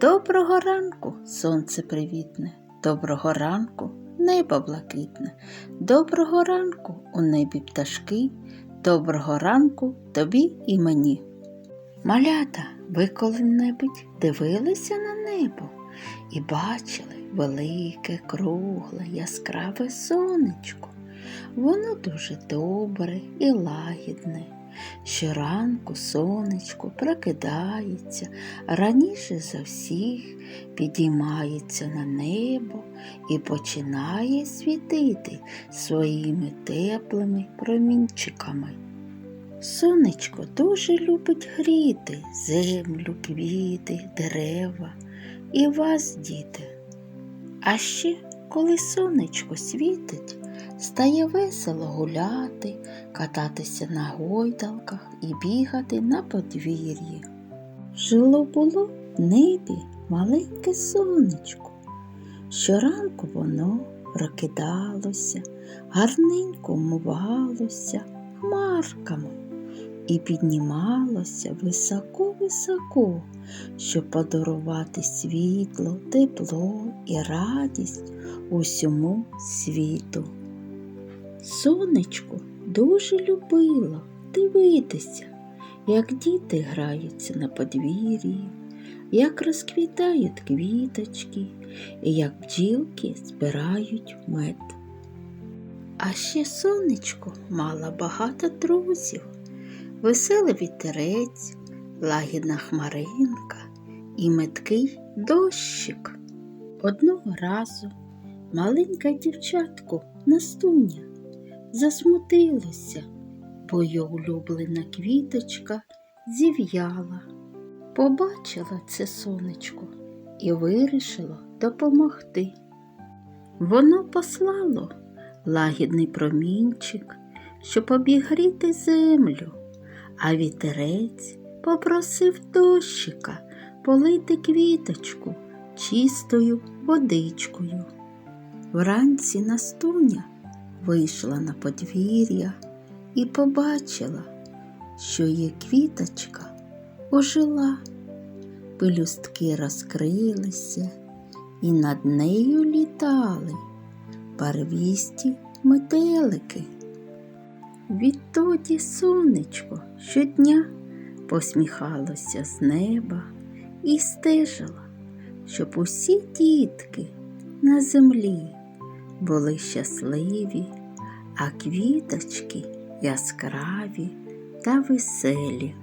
Доброго ранку, сонце привітне, доброго ранку, небо блакитне, доброго ранку у небі пташки, доброго ранку тобі і мені. Малята, ви коли-небудь дивилися на небо і бачили велике, кругле, яскраве сонечко. Воно дуже добре і лагідне. Щоранку сонечко прокидається, раніше за всіх підіймається на небо і починає світити своїми теплими промінчиками. Сонечко дуже любить гріти землю, квіти, дерева і вас, діти. А ще, коли сонечко світить, стає весело гуляти, кататися на гойдалках і бігати на подвір'ї. Жило було в небі маленьке сонечко. Щоранку воно прокидалося, гарненько мувалося хмарками і піднімалося високо-високо, щоб подарувати світло, тепло і радість усьому світу. Сонечко дуже любило дивитися, як діти граються на подвір'ї, як розквітають квіточки і як бджілки збирають мед. А ще сонечко мало багато друзів, веселий вітерець, лагідна хмаринка і меткий дощик. Одного разу маленька дівчатко Настуня засмутилася, бо її улюблена квіточка зів'яла. Побачила це сонечко і вирішила допомогти. Воно послало лагідний промінчик, щоб обігріти землю, а вітерець попросив дощика полити квіточку чистою водичкою. Вранці Настуня вийшла на подвір'я і побачила, що її квіточка ожила, пелюстки розкрилися і над нею літали барвісті метелики. Відтоді сонечко щодня посміхалося з неба і стежила, щоб усі дітки на землі були щасливі, а квіточки яскраві та веселі.